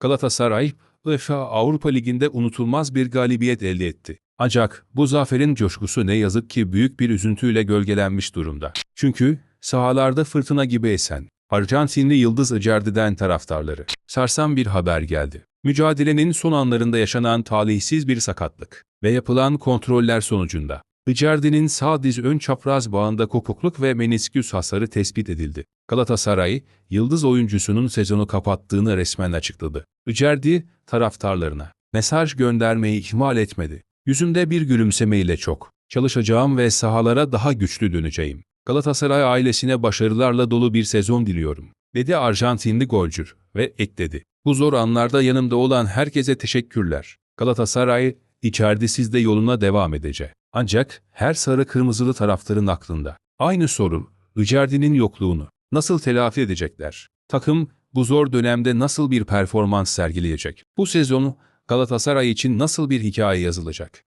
Galatasaray, UEFA Avrupa Ligi'nde unutulmaz bir galibiyet elde etti. Ancak bu zaferin coşkusu ne yazık ki büyük bir üzüntüyle gölgelenmiş durumda. Çünkü sahalarda fırtına gibi esen, Arjantinli Yıldız Icardi'den taraftarları sarsan bir haber geldi. Mücadelenin son anlarında yaşanan talihsiz bir sakatlık ve yapılan kontroller sonucunda Icardi'nin sağ diz ön çapraz bağında kopukluk ve menisküs hasarı tespit edildi. Galatasaray, yıldız oyuncusunun sezonu kapattığını resmen açıkladı. Icardi, taraftarlarına mesaj göndermeyi ihmal etmedi. Yüzümde bir gülümsemeyle çok çalışacağım ve sahalara daha güçlü döneceğim. Galatasaray ailesine başarılarla dolu bir sezon diliyorum, dedi Arjantinli golcü ve ekledi. Bu zor anlarda yanımda olan herkese teşekkürler. Galatasaray, içeride sizde yoluna devam edecek. Ancak her sarı kırmızılı taraftarın aklında. Aynı soru, Icardi'nin yokluğunu nasıl telafi edecekler? Takım bu zor dönemde nasıl bir performans sergileyecek? Bu sezonu Galatasaray için nasıl bir hikaye yazılacak?